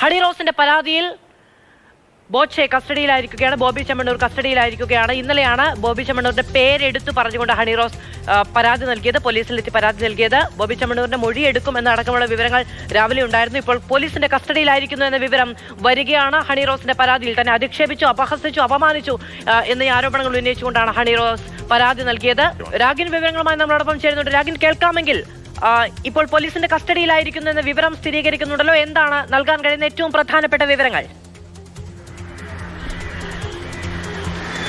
Honey റോസിന്റെ പരാതിയിൽ ബോച്ചെ കസ്റ്റഡിയിലായിരിക്കുകയാണ് ബോബി ചെമ്മണ്ണൂർ കസ്റ്റഡിയിലായിരിക്കുകയാണ്. ഇന്നലെയാണ് ബോബി ചെമ്മണ്ണൂരിന്റെ പേരെടുത്ത് പറഞ്ഞുകൊണ്ട് ഹണി റോസ് പരാതി നൽകിയത് പോലീസിലെത്തി പരാതി നൽകിയത്. ബോബി ചെമ്മണ്ണൂരിന്റെ മൊഴി എടുക്കും എന്നടക്കമുള്ള വിവരങ്ങൾ രാവിലെ ഉണ്ടായിരുന്നു. ഇപ്പോൾ പോലീസിന്റെ കസ്റ്റഡിയിലായിരിക്കുന്നു എന്ന വിവരം വരികയാണ്. ഹണി റോസിന്റെ പരാതിയിൽ തന്നെ അധിക്ഷേപിച്ചു അപഹസിച്ചു അപമാനിച്ചു എന്ന ആരോപണങ്ങൾ ഉന്നയിച്ചുകൊണ്ടാണ് ഹണി റോസ് പരാതി നൽകിയത്. രാഗിൻ വിവരങ്ങളുമായി നമ്മളോടൊപ്പം ചേരുന്നുണ്ട്. രാഗിൻ കേൾക്കാമെങ്കിൽ ഇപ്പോൾ പോലീസിന്റെ കസ്റ്റഡിയിലായിരിക്കുന്നു എന്ന വിവരം സ്ഥിരീകരിക്കുന്നുണ്ടല്ലോ. എന്താണ് നൽകാൻ കഴിയുന്ന ഏറ്റവും പ്രധാനപ്പെട്ട വിവരങ്ങൾ?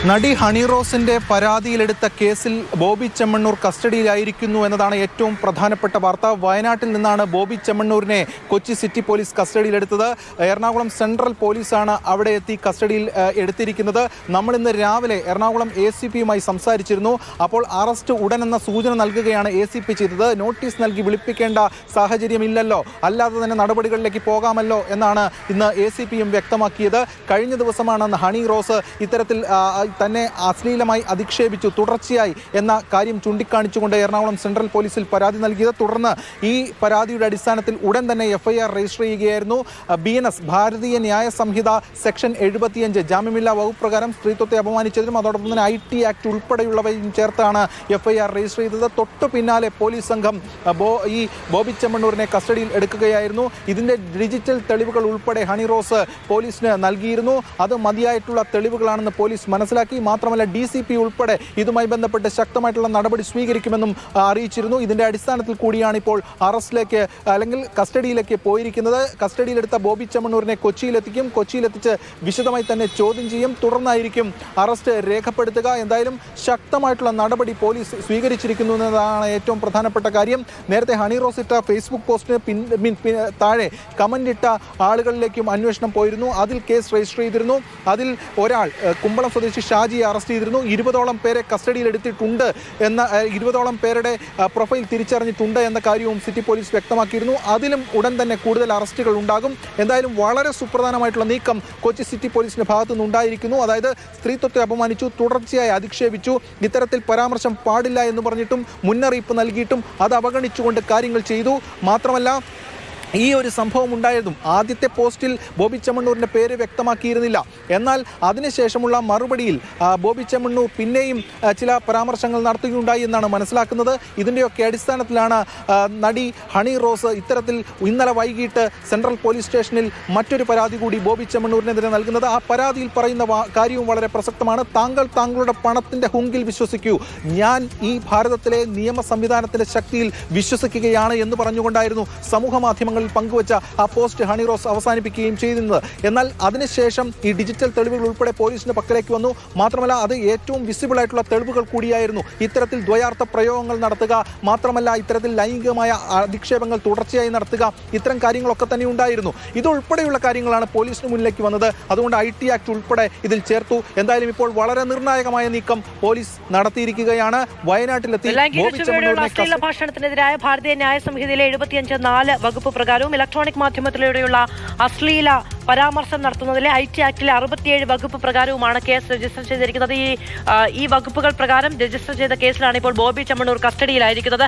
നടി ഹണി റോസിന്റെ പരാതിയിലെടുത്ത കേസിൽ ബോബി ചെമ്മണ്ണൂർ കസ്റ്റഡിയിലായിരിക്കുന്നു എന്നതാണ് ഏറ്റവും പ്രധാനപ്പെട്ട വാർത്ത. വയനാട്ടിൽ നിന്നാണ് ബോബി ചെമ്മണ്ണൂരിനെ കൊച്ചി സിറ്റി പോലീസ് കസ്റ്റഡിയിലെടുത്തത്. എറണാകുളം സെൻട്രൽ പോലീസാണ് അവിടെ എത്തി കസ്റ്റഡിയിൽ എടുത്തിരിക്കുന്നത്. നമ്മൾ ഇന്ന് രാവിലെ എറണാകുളം എ സി പിയുമായി സംസാരിച്ചിരുന്നു. അപ്പോൾ അറസ്റ്റ് ഉടൻ എന്ന സൂചന നൽകുകയാണ് എ സി പി ചെയ്തത്. നോട്ടീസ് നൽകി വിളിപ്പിക്കേണ്ട സാഹചര്യമില്ലല്ലോ. അല്ലാതെ തന്നെ നടപടികളിലേക്ക് പോകാമല്ലോ എന്നാണ് ഇന്ന് എ സി പിയും വ്യക്തമാക്കിയത്. കഴിഞ്ഞ ദിവസമാണ് ഹണി റോസ് ഇത്തരത്തിൽ തന്നെ അശ്ലീലമായി അധിക്ഷേപിച്ചു. തുടർച്ചയായി എന്ന കാര്യം ചൂണ്ടിക്കാണിച്ചുകൊണ്ട് എറണാകുളം സെൻട്രൽ പോലീസിൽ പരാതി നൽകിയത്. തുടർന്ന് ഈ പരാതിയുടെ അടിസ്ഥാനത്തിൽ ഉടൻ തന്നെ എഫ്ഐആർ രജിസ്റ്റർ ചെയ്യുകയായിരുന്നു. B N S Bharatiya Nyaya Sanhita section എഴുപത്തിയഞ്ച് ജാമ്യമില്ലാ വകുപ്പ് പ്രകാരം സ്ത്രീത്വത്തെ അപമാനിച്ചതിനും അതോടൊപ്പം തന്നെ ഐ ടി ആക്ട് ഉൾപ്പെടെയുള്ളവയും ചേർത്താണ് എഫ്ഐആർ രജിസ്റ്റർ ചെയ്തത്. തൊട്ടു പിന്നാലെ പോലീസ് സംഘം ഈ ബോബി ചെമ്മണ്ണൂരിനെ കസ്റ്റഡിയിൽ എടുക്കുകയായിരുന്നു. ഇതിന്റെ ഡിജിറ്റൽ തെളിവുകൾ ഉൾപ്പെടെ ഹണി റോസ് പോലീസിന് നൽകിയിരുന്നു. അത് മതിയായിട്ടുള്ള തെളിവുകളാണെന്ന് പോലീസ് മനസ്സിലാക്കി. മാത്രമല്ല ഡി സി പി ഉൾപ്പെടെ ഇതുമായി ബന്ധപ്പെട്ട് ശക്തമായിട്ടുള്ള നടപടി സ്വീകരിക്കുമെന്നും അറിയിച്ചിരുന്നു. ഇതിന്റെ അടിസ്ഥാനത്തിൽ കൂടിയാണ് ഇപ്പോൾ അറസ്റ്റിലേക്ക് അല്ലെങ്കിൽ കസ്റ്റഡിയിലേക്ക് പോയിരിക്കുന്നത്. കസ്റ്റഡിയിലെടുത്ത ബോബി ചെമ്മണ്ണൂരിനെ കൊച്ചിയിലെത്തിക്കും. കൊച്ചിയിലെത്തിച്ച് വിശദമായി തന്നെ ചോദ്യം ചെയ്യും. തുടർന്നായിരിക്കും അറസ്റ്റ് രേഖപ്പെടുത്തുക. എന്തായാലും ശക്തമായിട്ടുള്ള നടപടി പോലീസ് സ്വീകരിച്ചിരിക്കുന്നു എന്നതാണ് ഏറ്റവും പ്രധാനപ്പെട്ട കാര്യം. നേരത്തെ ഹണി റോസ് ഇട്ട ഫേസ്ബുക്ക് പോസ്റ്റിന് പിൻ താഴെ കമന്റ് ഇട്ട ആളുകളിലേക്കും അന്വേഷണം പോയിരുന്നു. അതിൽ കേസ് രജിസ്റ്റർ ചെയ്തിരുന്നു. അതിൽ ഒരാൾ കുമ്പളം സ്വദേശി ഷാജിയെ അറസ്റ്റ് ചെയ്തിരുന്നു. ഇരുപതോളം പേരെ കസ്റ്റഡിയിൽ എടുത്തിട്ടുണ്ട് എന്ന ഇരുപതോളം പേരുടെ പ്രൊഫൈൽ തിരിച്ചറിഞ്ഞിട്ടുണ്ട് എന്ന കാര്യവും സിറ്റി പോലീസ് വ്യക്തമാക്കിയിരുന്നു. അതിലും ഉടൻ തന്നെ കൂടുതൽ അറസ്റ്റുകൾ ഉണ്ടാകും. എന്തായാലും വളരെ സുപ്രധാനമായിട്ടുള്ള നീക്കം കൊച്ചി സിറ്റി പോലീസിന്റെ ഭാഗത്തു നിന്നുണ്ടായിരിക്കുന്നു അതായത് സ്ത്രീത്വത്തെ അപമാനിച്ചു തുടർച്ചയായി അധിക്ഷേപിച്ചു ഇത്തരത്തിൽ പരാമർശം പാടില്ല എന്ന് പറഞ്ഞിട്ടും മുന്നറിയിപ്പ് നൽകിയിട്ടും അത് അവഗണിച്ചുകൊണ്ട് കാര്യങ്ങൾ ചെയ്തു. മാത്രമല്ല ഈ ഒരു സംഭവം ഉണ്ടായതും ആദ്യത്തെ പോസ്റ്റിൽ ബോബി ചെമ്മണ്ണൂരിന്റെ പേര് വ്യക്തമാക്കിയിരുന്നില്ല. എന്നാൽ അതിനുശേഷമുള്ള മറുപടിയിൽ ബോബി ചെമ്മണ്ണൂർ പിന്നെയും ചില പരാമർശങ്ങൾ നടത്തുകയുണ്ടായി എന്നാണ് മനസ്സിലാക്കുന്നത്. ഇതിന്റെയൊക്കെ അടിസ്ഥാനത്തിലാണ് നടി ഹണി റോസ് ഇത്തരത്തിൽ ഇന്നലെ വൈകിട്ട് സെൻട്രൽ പോലീസ് സ്റ്റേഷനിൽ മറ്റൊരു പരാതി കൂടി ബോബി ചെമ്മണ്ണൂരിനെതിരെ നൽകുന്നത്. ആ പരാതിയിൽ പറയുന്ന കാര്യവും വളരെ പ്രസക്തമാണ്. താങ്കൾ താങ്കളുടെ പണത്തിന്റെ ഹുങ്കിൽ വിശ്വസിക്കൂ. ഞാൻ ഈ ഭാരതത്തിലെ നിയമ സംവിധാനത്തിന്റെ ശക്തിയിൽ വിശ്വസിക്കുകയാണ് എന്ന് പറഞ്ഞുകൊണ്ടായിരുന്നു സമൂഹ മാധ്യമങ്ങളിൽ പങ്കുവച്ച ആ പോസ്റ്റ് ഹണി റോസ് അവസാനിപ്പിക്കുകയും ചെയ്തിരുന്നത്. എന്നാൽ അതിനുശേഷം ഈ ഡിജിറ്റൽ തെളിവുകൾ ഉൾപ്പെടെ പോലീസിന്റെ പക്കലേക്ക് വന്നു. മാത്രമല്ല അത് ഏറ്റവും വിസിബിൾ ആയിട്ടുള്ള തെളിവുകൾ കൂടിയായിരുന്നു. ഇത്തരത്തിൽ ദ്വയാർത്ഥ പ്രയോഗങ്ങൾ നടത്തുക മാത്രമല്ല ഇത്തരത്തിൽ ലൈംഗികമായ അധിക്ഷേപങ്ങൾ തുടർച്ചയായി നടത്തുക ഇത്തരം കാര്യങ്ങളൊക്കെ തന്നെ ഉണ്ടായിരുന്നു. ഇതുൾപ്പെടെയുള്ള കാര്യങ്ങളാണ് പോലീസിന് മുന്നിലേക്ക് വന്നത്. അതുകൊണ്ട് ഐ ടി ആക്ട് ഉൾപ്പെടെ ഇതിൽ ചേർത്തു. എന്തായാലും ഇപ്പോൾ വളരെ നിർണായകമായ നീക്കം പോലീസ് നടത്തിയിരിക്കുകയാണ്. വയനാട്ടിലെത്തി ഭാഷണത്തിനെതിരായ ഭാരതീയ ന്യായ സംഹിതയിലെ എഴുപത്തിയഞ്ച് നാല് വകുപ്പ് പ്രകാരവും ഇലക്ട്രോണിക് മാധ്യമത്തിലൂടെയുള്ള അശ്ലീല പരാമർശം നടത്തുന്നതിലെ ഐ ടി ആക്ടിലെ അറുപത്തിയേഴ് വകുപ്പ് പ്രകാരവുമാണ് കേസ് രജിസ്റ്റർ ചെയ്തിരിക്കുന്നത്. ഈ ഈ വകുപ്പുകൾ പ്രകാരം രജിസ്റ്റർ ചെയ്ത കേസിലാണ് ഇപ്പോൾ ബോബി ചമ്മണൂർ കസ്റ്റഡിയിലായിരിക്കുന്നത്.